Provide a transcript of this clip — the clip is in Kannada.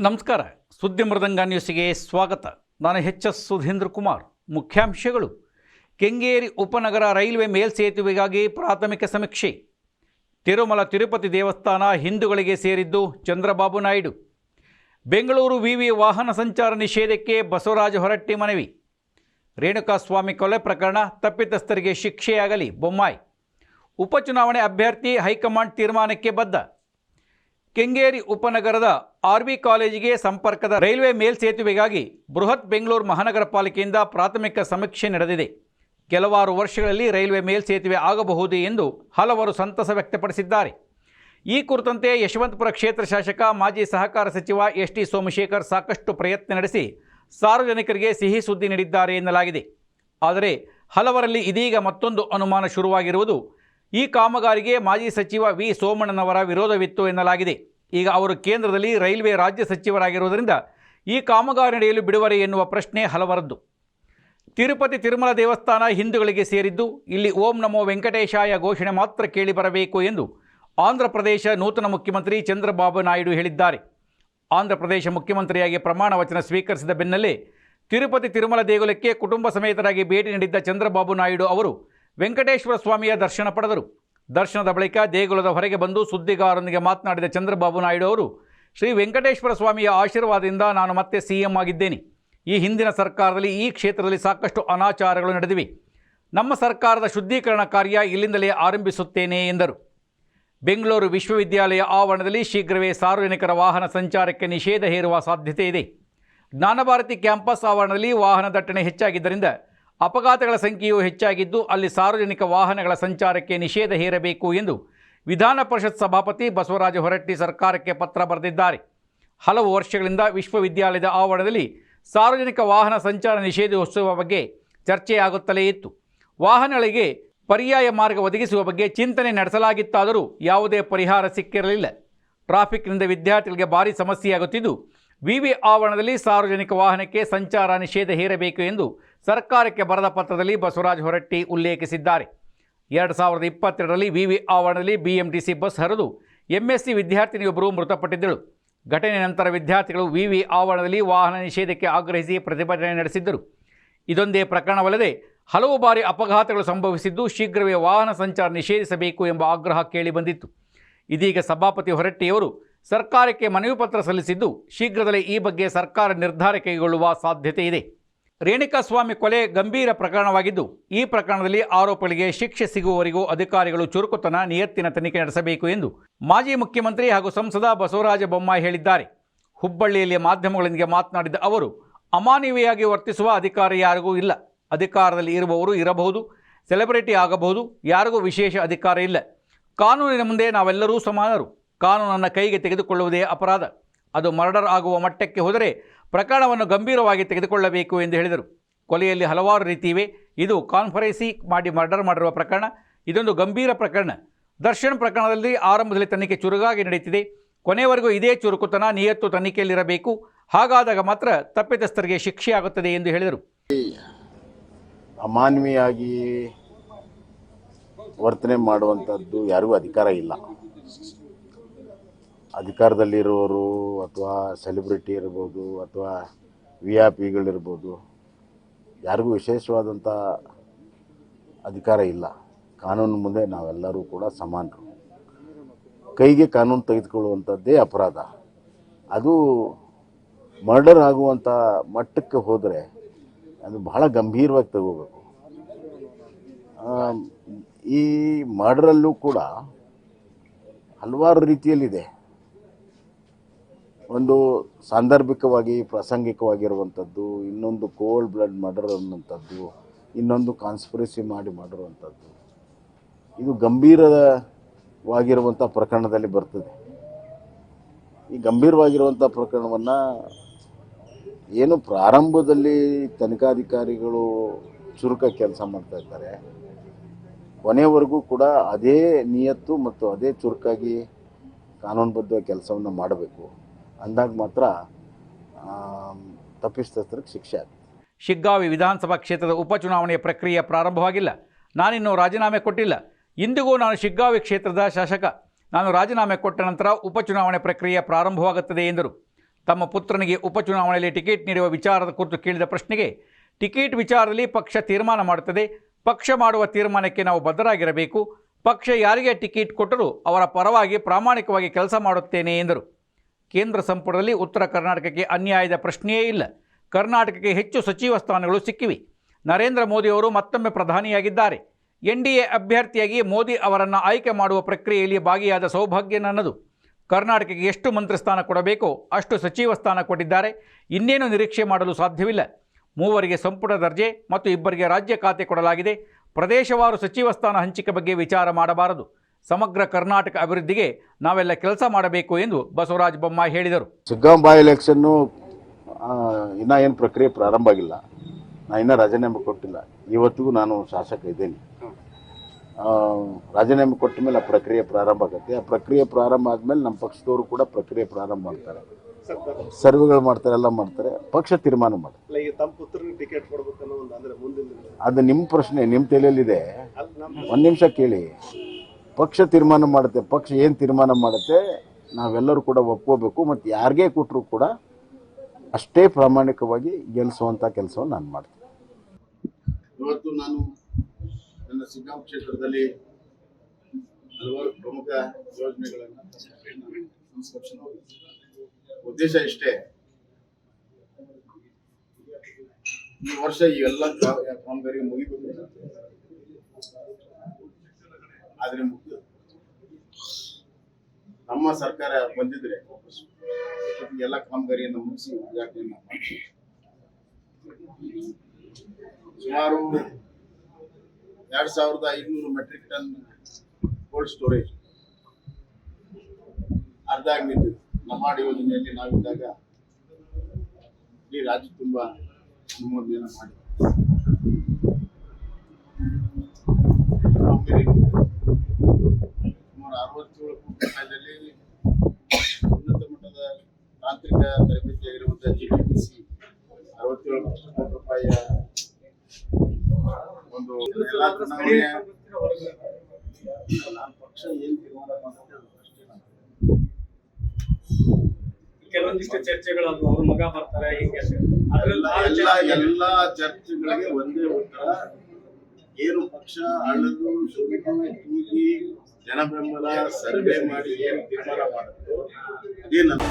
ನಮಸ್ಕಾರ. ಸುದ್ದಿ ಮೃದಂಗ ನ್ಯೂಸ್ಗೆ ಸ್ವಾಗತ. ನಾನು ಎಚ್ ಎಸ್ ಸುಧೀಂದ್ರ ಕುಮಾರ್. ಮುಖ್ಯಾಂಶಗಳು. ಕೆಂಗೇರಿ ಉಪನಗರ ರೈಲ್ವೆ ಮೇಲ್ಸೇತುವೆಗಾಗಿ ಪ್ರಾಥಮಿಕ ಸಮೀಕ್ಷೆ. ತಿರುಮಲ ತಿರುಪತಿ ದೇವಸ್ಥಾನ ಹಿಂದೂಗಳಿಗೆ ಸೇರಿದ್ದು ಚಂದ್ರಬಾಬು ನಾಯ್ಡು. ಬೆಂಗಳೂರು ವಿವಿ ವಾಹನ ಸಂಚಾರ ನಿಷೇಧಕ್ಕೆ ಬಸವರಾಜ ಹೊರಟ್ಟಿ ಮನವಿ. ರೇಣುಕಾಸ್ವಾಮಿ ಕೊಲೆ ಪ್ರಕರಣ ತಪ್ಪಿತಸ್ಥರಿಗೆ ಶಿಕ್ಷೆಯಾಗಲಿ ಬೊಮ್ಮಾಯಿ. ಉಪಚುನಾವಣೆ ಅಭ್ಯರ್ಥಿ ಹೈಕಮಾಂಡ್ ತೀರ್ಮಾನಕ್ಕೆ ಬದ್ಧ. ಕೆಂಗೇರಿ ಉಪನಗರದ ಆರ್ವಿ ಕಾಲೇಜಿಗೆ ಸಂಪರ್ಕದ ರೈಲ್ವೆ ಮೇಲ್ಸೇತುವೆಗಾಗಿ ಬೃಹತ್ ಬೆಂಗಳೂರು ಮಹಾನಗರ ಪಾಲಿಕೆಯಿಂದ ಪ್ರಾಥಮಿಕ ಸಮೀಕ್ಷೆ ನಡೆದಿದೆ. ಕೆಲವಾರು ವರ್ಷಗಳಲ್ಲಿ ರೈಲ್ವೆ ಮೇಲ್ಸೇತುವೆ ಆಗಬಹುದು ಎಂದು ಹಲವರು ಸಂತಸ ವ್ಯಕ್ತಪಡಿಸಿದ್ದಾರೆ. ಈ ಕುರಿತಂತೆ ಯಶವಂತಪುರ ಕ್ಷೇತ್ರ ಶಾಸಕ, ಮಾಜಿ ಸಹಕಾರ ಸಚಿವ ಎಸ್ ಟಿ ಸೋಮಶೇಖರ್ ಸಾಕಷ್ಟು ಪ್ರಯತ್ನ ನಡೆಸಿ ಸಾರ್ವಜನಿಕರಿಗೆ ಸಿಹಿ ಸುದ್ದಿ ನೀಡಿದ್ದಾರೆ ಎನ್ನಲಾಗಿದೆ. ಆದರೆ ಹಲವರಲ್ಲಿ ಇದೀಗ ಮತ್ತೊಂದು ಅನುಮಾನ ಶುರುವಾಗಿರುವುದು ಈ ಕಾಮಗಾರಿಗೆ ಮಾಜಿ ಸಚಿವ ವಿ ಸೋಮಣ್ಣನವರ ವಿರೋಧವಿತ್ತು ಎನ್ನಲಾಗಿದೆ. ಈಗ ಅವರು ಕೇಂದ್ರದಲ್ಲಿ ರೈಲ್ವೆ ರಾಜ್ಯ ಸಚಿವರಾಗಿರುವುದರಿಂದ ಈ ಕಾಮಗಾರಿ ನಡೆಯಲು ಬಿಡುವರೆ ಎನ್ನುವ ಪ್ರಶ್ನೆ ಹಲವರದ್ದು. ತಿರುಪತಿ ತಿರುಮಲ ದೇವಸ್ಥಾನ ಹಿಂದೂಗಳಿಗೆ ಸೇರಿದ್ದು, ಇಲ್ಲಿ ಓಂ ನಮೋ ವೆಂಕಟೇಶಾಯ ಘೋಷಣೆ ಮಾತ್ರ ಕೇಳಿಬರಬೇಕು ಎಂದು ಆಂಧ್ರ ಪ್ರದೇಶ ನೂತನ ಮುಖ್ಯಮಂತ್ರಿ ಚಂದ್ರಬಾಬು ನಾಯ್ಡು ಹೇಳಿದ್ದಾರೆ. ಆಂಧ್ರ ಪ್ರದೇಶ ಮುಖ್ಯಮಂತ್ರಿಯಾಗಿ ಪ್ರಮಾಣ ವಚನ ಸ್ವೀಕರಿಸಿದ ಬೆನ್ನಲ್ಲೇ ತಿರುಪತಿ ತಿರುಮಲ ದೇಗುಲಕ್ಕೆ ಕುಟುಂಬ ಸಮೇತರಾಗಿ ಭೇಟಿ ನೀಡಿದ್ದ ಚಂದ್ರಬಾಬು ನಾಯ್ಡು ಅವರು ವೆಂಕಟೇಶ್ವರ ಸ್ವಾಮಿಯ ದರ್ಶನ ಪಡೆದರು. ದರ್ಶನದ ಬಳಿಕ ದೇಗುಲದ ಹೊರಗೆ ಬಂದು ಸುದ್ದಿಗಾರರೊಂದಿಗೆ ಮಾತನಾಡಿದ ಚಂದ್ರಬಾಬು ನಾಯ್ಡು ಅವರು, ಶ್ರೀ ವೆಂಕಟೇಶ್ವರ ಸ್ವಾಮಿಯ ಆಶೀರ್ವಾದದಿಂದ ನಾನು ಮತ್ತೆ ಸಿ ಆಗಿದ್ದೇನೆ. ಈ ಹಿಂದಿನ ಸರ್ಕಾರದಲ್ಲಿ ಈ ಕ್ಷೇತ್ರದಲ್ಲಿ ಸಾಕಷ್ಟು ಅನಾಚಾರಗಳು ನಡೆದಿವೆ. ನಮ್ಮ ಸರ್ಕಾರದ ಶುದ್ಧೀಕರಣ ಕಾರ್ಯ ಇಲ್ಲಿಂದಲೇ ಆರಂಭಿಸುತ್ತೇನೆ ಎಂದರು. ಬೆಂಗಳೂರು ವಿಶ್ವವಿದ್ಯಾಲಯ ಆವರಣದಲ್ಲಿ ಶೀಘ್ರವೇ ಸಾರ್ವಜನಿಕರ ವಾಹನ ಸಂಚಾರಕ್ಕೆ ನಿಷೇಧ ಹೇರುವ ಸಾಧ್ಯತೆ ಇದೆ. ಜ್ಞಾನಭಾರತಿ ಕ್ಯಾಂಪಸ್ ಆವರಣದಲ್ಲಿ ವಾಹನ ದಟ್ಟಣೆ ಹೆಚ್ಚಾಗಿದ್ದರಿಂದ ಅಪಘಾತಗಳ ಸಂಖ್ಯೆಯೂ ಹೆಚ್ಚಾಗಿದ್ದು ಅಲ್ಲಿ ಸಾರ್ವಜನಿಕ ವಾಹನಗಳ ಸಂಚಾರಕ್ಕೆ ನಿಷೇಧ ಹೇರಬೇಕು ಎಂದು ವಿಧಾನ ಪರಿಷತ್ ಸಭಾಪತಿ ಬಸವರಾಜ ಹೊರಟ್ಟಿ ಸರ್ಕಾರಕ್ಕೆ ಪತ್ರ ಬರೆದಿದ್ದಾರೆ. ಹಲವು ವರ್ಷಗಳಿಂದ ವಿಶ್ವವಿದ್ಯಾಲಯದ ಆವರಣದಲ್ಲಿ ಸಾರ್ವಜನಿಕ ವಾಹನ ಸಂಚಾರ ನಿಷೇಧಿಸುವ ಬಗ್ಗೆ ಚರ್ಚೆಯಾಗುತ್ತಲೇ ಇತ್ತು. ವಾಹನಗಳಿಗೆ ಪರ್ಯಾಯ ಮಾರ್ಗ ಒದಗಿಸುವ ಬಗ್ಗೆ ಚಿಂತನೆ ನಡೆಸಲಾಗಿತ್ತಾದರೂ ಯಾವುದೇ ಪರಿಹಾರ ಸಿಕ್ಕಿರಲಿಲ್ಲ. ಟ್ರಾಫಿಕ್ನಿಂದ ವಿದ್ಯಾರ್ಥಿಗಳಿಗೆ ಭಾರಿ ಸಮಸ್ಯೆಯಾಗುತ್ತಿದ್ದು ವಿವಿ ಆವರಣದಲ್ಲಿ ಸಾರ್ವಜನಿಕ ವಾಹನಕ್ಕೆ ಸಂಚಾರ ನಿಷೇಧ ಹೇರಬೇಕು ಎಂದು ಸರ್ಕಾರಕ್ಕೆ ಬರೆದ ಪತ್ರದಲ್ಲಿ ಬಸವರಾಜ ಹೊರಟ್ಟಿ ಉಲ್ಲೇಖಿಸಿದ್ದಾರೆ. ಎರಡು ಸಾವಿರದ ಇಪ್ಪತ್ತೆರಡರಲ್ಲಿ ವಿವಿ ಆವರಣದಲ್ಲಿ ಬಿಎಂಟಿಸಿ ಬಸ್ ಹರಿದು ಎಂಎಸ್ಸಿ ವಿದ್ಯಾರ್ಥಿನಿಯೊಬ್ಬರು ಮೃತಪಟ್ಟಿದ್ದಳು ಘಟನೆ ನಂತರ ವಿದ್ಯಾರ್ಥಿಗಳು ವಿವಿ ಆವರಣದಲ್ಲಿ ವಾಹನ ನಿಷೇಧಕ್ಕೆ ಆಗ್ರಹಿಸಿ ಪ್ರತಿಭಟನೆ ನಡೆಸಿದ್ದರು. ಇದೊಂದೇ ಪ್ರಕರಣವಲ್ಲದೆ ಹಲವು ಬಾರಿ ಅಪಘಾತಗಳು ಸಂಭವಿಸಿದ್ದು ಶೀಘ್ರವೇ ವಾಹನ ಸಂಚಾರ ನಿಷೇಧಿಸಬೇಕು ಎಂಬ ಆಗ್ರಹ ಕೇಳಿಬಂದಿತ್ತು ಇದೀಗ ಸಭಾಪತಿ ಹೊರಟ್ಟಿಯವರು ಸರ್ಕಾರಕ್ಕೆ ಮನವಿ ಪತ್ರ ಸಲ್ಲಿಸಿದ್ದು ಶೀಘ್ರದಲ್ಲೇ ಈ ಬಗ್ಗೆ ಸರ್ಕಾರ ನಿರ್ಧಾರ ಕೈಗೊಳ್ಳುವ ಸಾಧ್ಯತೆ ಇದೆ. ರೇಣುಕಾಸ್ವಾಮಿ ಕೊಲೆ ಗಂಭೀರ ಪ್ರಕರಣವಾಗಿದ್ದು, ಈ ಪ್ರಕರಣದಲ್ಲಿ ಆರೋಪಿಗಳಿಗೆ ಶಿಕ್ಷೆ ಸಿಗುವವರೆಗೂ ಅಧಿಕಾರಿಗಳು ಚುರುಕುತನ ನಿಯತ್ತಿನ ತನಿಖೆ ನಡೆಸಬೇಕು ಎಂದು ಮಾಜಿ ಮುಖ್ಯಮಂತ್ರಿ ಹಾಗೂ ಸಂಸದ ಬಸವರಾಜ ಬೊಮ್ಮಾಯಿ ಹೇಳಿದ್ದಾರೆ. ಹುಬ್ಬಳ್ಳಿಯಲ್ಲಿ ಮಾಧ್ಯಮಗಳೊಂದಿಗೆ ಮಾತನಾಡಿದ ಅವರು, ಅಮಾನವೀಯವಾಗಿ ವರ್ತಿಸುವ ಅಧಿಕಾರ ಯಾರಿಗೂ ಇಲ್ಲ. ಅಧಿಕಾರದಲ್ಲಿ ಇರುವವರು ಇರಬಹುದು, ಸೆಲೆಬ್ರಿಟಿ ಆಗಬಹುದು, ಯಾರಿಗೂ ವಿಶೇಷ ಅಧಿಕಾರ ಇಲ್ಲ. ಕಾನೂನಿನ ಮುಂದೆ ನಾವೆಲ್ಲರೂ ಸಮಾನರು. ಕಾನೂನನ್ನು ಕೈಗೆ ತೆಗೆದುಕೊಳ್ಳುವುದೇ ಅಪರಾಧ. ಅದು ಮರ್ಡರ್ ಆಗುವ ಮಟ್ಟಕ್ಕೆ ಹೋದರೆ ಪ್ರಕರಣವನ್ನು ಗಂಭೀರವಾಗಿ ತೆಗೆದುಕೊಳ್ಳಬೇಕು ಎಂದು ಹೇಳಿದರು. ಕೊಲೆಯಲ್ಲಿ ಹಲವಾರು ರೀತಿ ಇವೆ ಇದು ಕಾನ್ಫರೆನ್ಸಿ ಮಾಡಿ ಮರ್ಡರ್ ಮಾಡಿರುವ ಪ್ರಕರಣ. ಇದೊಂದು ಗಂಭೀರ ಪ್ರಕರಣ. ದರ್ಶನ್ ಪ್ರಕರಣದಲ್ಲಿ ಆರಂಭದಲ್ಲಿ ತನಿಖೆ ಚುರುಗಾಗಿ ನಡೆಯುತ್ತಿದೆ ಕೊನೆಯವರೆಗೂ ಇದೇ ಚುರುಕುತನ, ನಿಯತ್ತು ತನಿಖೆಯಲ್ಲಿರಬೇಕು. ಹಾಗಾದಾಗ ಮಾತ್ರ ತಪ್ಪಿತಸ್ಥರಿಗೆ ಶಿಕ್ಷೆಯಾಗುತ್ತದೆ ಎಂದು ಹೇಳಿದರು. ಅಮಾನವೀಯಾಗಿ ವರ್ತನೆ ಮಾಡುವಂಥದ್ದು ಯಾರಿಗೂ ಅಧಿಕಾರ ಇಲ್ಲ. ಅಧಿಕಾರದಲ್ಲಿರುವವರು ಅಥವಾ ಸೆಲೆಬ್ರಿಟಿ ಇರ್ಬೋದು ಅಥವಾ ವಿ ಐ ಪಿಗಳಿರ್ಬೋದು ಯಾರಿಗೂ ವಿಶೇಷವಾದಂಥ ಅಧಿಕಾರ ಇಲ್ಲ. ಕಾನೂನು ಮುಂದೆ ನಾವೆಲ್ಲರೂ ಕೂಡ ಸಮಾನರು. ಕೈಗೆ ಕಾನೂನು ತೆಗೆದುಕೊಳ್ಳುವಂಥದ್ದೇ ಅಪರಾಧ. ಅದು ಮರ್ಡರ್ ಆಗುವಂಥ ಮಟ್ಟಕ್ಕೆ ಹೋದರೆ ಅದು ಬಹಳ ಗಂಭೀರವಾಗಿ ತಗೋಬೇಕು. ಈ ಮರ್ಡರಲ್ಲೂ ಕೂಡ ಹಲವಾರು ರೀತಿಯಲ್ಲಿದೆ. ಒಂದು ಸಾಂದರ್ಭಿಕವಾಗಿ, ಪ್ರಾಸಂಗಿಕವಾಗಿರುವಂಥದ್ದು, ಇನ್ನೊಂದು ಕೋಲ್ಡ್ ಬ್ಲಡ್ ಮರ್ಡರ್ ಅನ್ನುವಂಥದ್ದು, ಇನ್ನೊಂದು ಕಾನ್ಸ್ಪಿರಸಿ ಮಾಡಿ ಮಾಡಿರುವಂಥದ್ದು, ಇದು ಗಂಭೀರವಾಗಿರುವಂಥ ಪ್ರಕರಣದಲ್ಲಿ ಬರ್ತದೆ. ಈ ಗಂಭೀರವಾಗಿರುವಂಥ ಪ್ರಕರಣವನ್ನು ಏನು ಪ್ರಾರಂಭದಲ್ಲಿ ತನಿಖಾಧಿಕಾರಿಗಳು ಚುರುಕ ಕೆಲಸ ಮಾಡ್ತಾ ಇದ್ದಾರೆ, ಕೊನೆವರೆಗೂ ಕೂಡ ಅದೇ ನಿಯತ್ತು ಮತ್ತು ಅದೇ ಚುರುಕಾಗಿ ಕಾನೂನುಬದ್ಧ ಕೆಲಸವನ್ನು ಮಾಡಬೇಕು. ಅಂದಾಗ ಮಾತ್ರ ಆಮ್, ತಪ್ಪಿತಸ್ಥರಿಗೆ ಶಿಕ್ಷೆ ಆಗ್ತದೆ ಶಿಗ್ಗಾವಿ ವಿಧಾನಸಭಾ ಕ್ಷೇತ್ರದ ಉಪಚುನಾವಣೆಯ ಪ್ರಕ್ರಿಯೆ ಪ್ರಾರಂಭವಾಗಿಲ್ಲ. ನಾನಿನ್ನೂ ರಾಜೀನಾಮೆ ಕೊಟ್ಟಿಲ್ಲ. ಇಂದಿಗೂ ನಾನು ಶಿಗ್ಗಾವಿ ಕ್ಷೇತ್ರದ ಶಾಸಕ. ನಾನು ರಾಜೀನಾಮೆ ಕೊಟ್ಟ ನಂತರ ಉಪಚುನಾವಣೆ ಪ್ರಕ್ರಿಯೆ ಪ್ರಾರಂಭವಾಗುತ್ತದೆ ಎಂದರು. ತಮ್ಮ ಪುತ್ರನಿಗೆ ಉಪಚುನಾವಣೆಯಲ್ಲಿ ಟಿಕೆಟ್ ನೀಡುವ ವಿಚಾರದ ಕುರಿತು ಕೇಳಿದ ಪ್ರಶ್ನೆಗೆ ಟಿಕೆಟ್ ವಿಚಾರದಲ್ಲಿ ಪಕ್ಷ ತೀರ್ಮಾನ ಮಾಡುತ್ತದೆ. ಪಕ್ಷ ಮಾಡುವ ತೀರ್ಮಾನಕ್ಕೆ ನಾವು ಬದ್ಧರಾಗಿರಬೇಕು. ಪಕ್ಷ ಯಾರಿಗೆ ಟಿಕೆಟ್ ಕೊಟ್ಟರೂ ಅವರ ಪರವಾಗಿ ಪ್ರಾಮಾಣಿಕವಾಗಿ ಕೆಲಸ ಮಾಡುತ್ತೇನೆ ಎಂದರು. ಕೇಂದ್ರ ಸಂಪುಟದಲ್ಲಿ ಉತ್ತರ ಕರ್ನಾಟಕಕ್ಕೆ ಅನ್ಯಾಯದ ಪ್ರಶ್ನೆಯೇ ಇಲ್ಲ. ಕರ್ನಾಟಕಕ್ಕೆ ಹೆಚ್ಚು ಸಚಿವ ಸ್ಥಾನಗಳು ಸಿಕ್ಕಿವೆ. ನರೇಂದ್ರ ಮೋದಿಯವರು ಮತ್ತೊಮ್ಮೆ ಪ್ರಧಾನಿಯಾಗಿದ್ದಾರೆ. ಎನ್ ಡಿ ಎ ಅಭ್ಯರ್ಥಿಯಾಗಿ ಮೋದಿ ಅವರನ್ನು ಆಯ್ಕೆ ಮಾಡುವ ಪ್ರಕ್ರಿಯೆಯಲ್ಲಿ ಭಾಗಿಯಾದ ಸೌಭಾಗ್ಯ ನನ್ನದು. ಕರ್ನಾಟಕಕ್ಕೆ ಎಷ್ಟು ಮಂತ್ರಿ ಸ್ಥಾನ ಕೊಡಬೇಕೋ ಅಷ್ಟು ಸಚಿವ ಸ್ಥಾನ ಕೊಟ್ಟಿದ್ದಾರೆ. ಇನ್ನೇನು ನಿರೀಕ್ಷೆ ಮಾಡಲು ಸಾಧ್ಯವಿಲ್ಲ. ಮೂವರಿಗೆ ಸಂಪುಟ ದರ್ಜೆ ಮತ್ತು ಇಬ್ಬರಿಗೆ ರಾಜ್ಯ ಖಾತೆ ಕೊಡಲಾಗಿದೆ. ಪ್ರದೇಶವಾರು ಸಚಿವ ಸ್ಥಾನ ಹಂಚಿಕೆ ಬಗ್ಗೆ ವಿಚಾರ ಮಾಡಬಾರದು. ಸಮಗ್ರ ಕರ್ನಾಟಕ ಅಭಿವೃದ್ಧಿಗೆ ನಾವೆಲ್ಲ ಕೆಲಸ ಮಾಡಬೇಕು ಎಂದು ಬಸವರಾಜ ಬೊಮ್ಮಾಯಿ ಹೇಳಿದರು. ಸಿಗ್ಗಾಂ ಬಾಯ್ ಎಲೆಕ್ಷನ್ನು ಇನ್ನೂ ಏನು ಪ್ರಕ್ರಿಯೆ ಪ್ರಾರಂಭ ಆಗಿಲ್ಲ. ನಾನು ಇನ್ನೂ ರಾಜೀನಾಮೆ ಕೊಟ್ಟಿಲ್ಲ. ಇವತ್ತಿಗೂ ನಾನು ಶಾಸಕ ಇದ್ದೇನೆ. ಆ, ರಾಜೀನಾಮೆ ಕೊಟ್ಟ ಮೇಲೆ ಆ ಪ್ರಕ್ರಿಯೆ ಪ್ರಾರಂಭ ಆಗುತ್ತೆ. ಆ ಪ್ರಕ್ರಿಯೆ ಪ್ರಾರಂಭ ಆದಮೇಲೆ ನಮ್ಮ ಪಕ್ಷದವರು ಕೂಡ ಪ್ರಕ್ರಿಯೆ ಪ್ರಾರಂಭ ಮಾಡ್ತಾರೆ. ಸರ್ವೆಗಳು ಮಾಡ್ತಾರೆ ಎಲ್ಲ ಮಾಡ್ತಾರೆ. ಪಕ್ಷ ತೀರ್ಮಾನ ಮಾಡ್ತಾರೆ. ಅಲ್ಲ ತಮ್ಮ ಪುತ್ರನಿಗೆ ಟಿಕೆಟ್ ಕೊಡ್ಬೇಕು ಅನ್ನೋ ಒಂದು ಅಂದ್ರೆ ಮುಂದಿನ ಅದು ನಿಮ್ಮ ಪ್ರಶ್ನೆ ನಿಮ್ಮ ತಲೆಯಲ್ಲಿದೆ. ಒಂದು ನಿಮಿಷ ಕೇಳಿ. ಪಕ್ಷ ತೀರ್ಮಾನ ಮಾಡುತ್ತೆ, ಪಕ್ಷ ಏನು ತೀರ್ಮಾನ ಮಾಡುತ್ತೆ, ನಾವೆಲ್ಲರೂ ಕೂಡ ಒಪ್ಕೋಬೇಕು ಮತ್ತು ಯಾರಿಗೇ ಕೊಟ್ಟರು ಕೂಡ ಅಷ್ಟೇ ಪ್ರಾಮಾಣಿಕವಾಗಿ ಗೆಲ್ಲಿಸುವಂಥ ಕೆಲಸವನ್ನು ನಾನು ಮಾಡ್ತೀನಿ. ಇವತ್ತು ನಾನು ನನ್ನ ಸಿಗ್ಗಾಂವ್ ಕ್ಷೇತ್ರದಲ್ಲಿ ಹಲವಾರು ಪ್ರಮುಖ ಯೋಜನೆಗಳನ್ನು ಉದ್ದೇಶ ಇಷ್ಟೇ, ಈ ವರ್ಷ ಈ ಎಲ್ಲ ಕಾಮಗಾರಿ ಮುಗಿಬೇಕು. ಆದ್ರೆ ಮುಗ್ದು. ನಮ್ಮ ಸರ್ಕಾರ ಬಂದಿದ್ರೆ ಎಲ್ಲ ಕಾಮಗಾರಿಯನ್ನು ಮುಗಿಸಿ ಉದ್ಘಾಟನೆಯನ್ನು ಸುಮಾರು ಎರಡ್ ಸಾವಿರದ ಐನೂರು ಮೆಟ್ರಿಕ್ ಟನ್ ಕೋಲ್ಡ್ ಸ್ಟೋರೇಜ್ ಅರ್ಧ ಆಗಿದ್ದು ನಮಾಡ್ ಯೋಜನೆಯಲ್ಲಿ ನಾವಿದ್ದಾಗ ಇಡೀ ರಾಜ್ಯ ತುಂಬ ಅನುಮೋದನೆಯನ್ನು ಮಾಡಿ ರೂಪಾಯಿಯ ಒಂದು ಎಲ್ಲ ಚುನಾವಣೆಯ ಪಕ್ಷ ಏನು ತೀರ್ಮಾನ ಕೆಲವೊಂದಿಷ್ಟು ಚರ್ಚೆಗಳು ಅದು ಅವ್ರ ಮಗ ಬರ್ತಾರೆ ಹಿಂಗೆ ಎಲ್ಲ ಎಲ್ಲ ಚರ್ಚೆಗಳಿಗೆ ಒಂದೇ ಉತ್ತರ. ಏನು ಪಕ್ಷ ಅಳದು ಕೂಗಿ ತೂಗಿ ಜನ ಬೆಂಬಲ ಸರ್ವೆ ಮಾಡಿ ಏನು ತೀರ್ಮಾನ ಮಾಡುತ್ತೋ ಏನಂತ.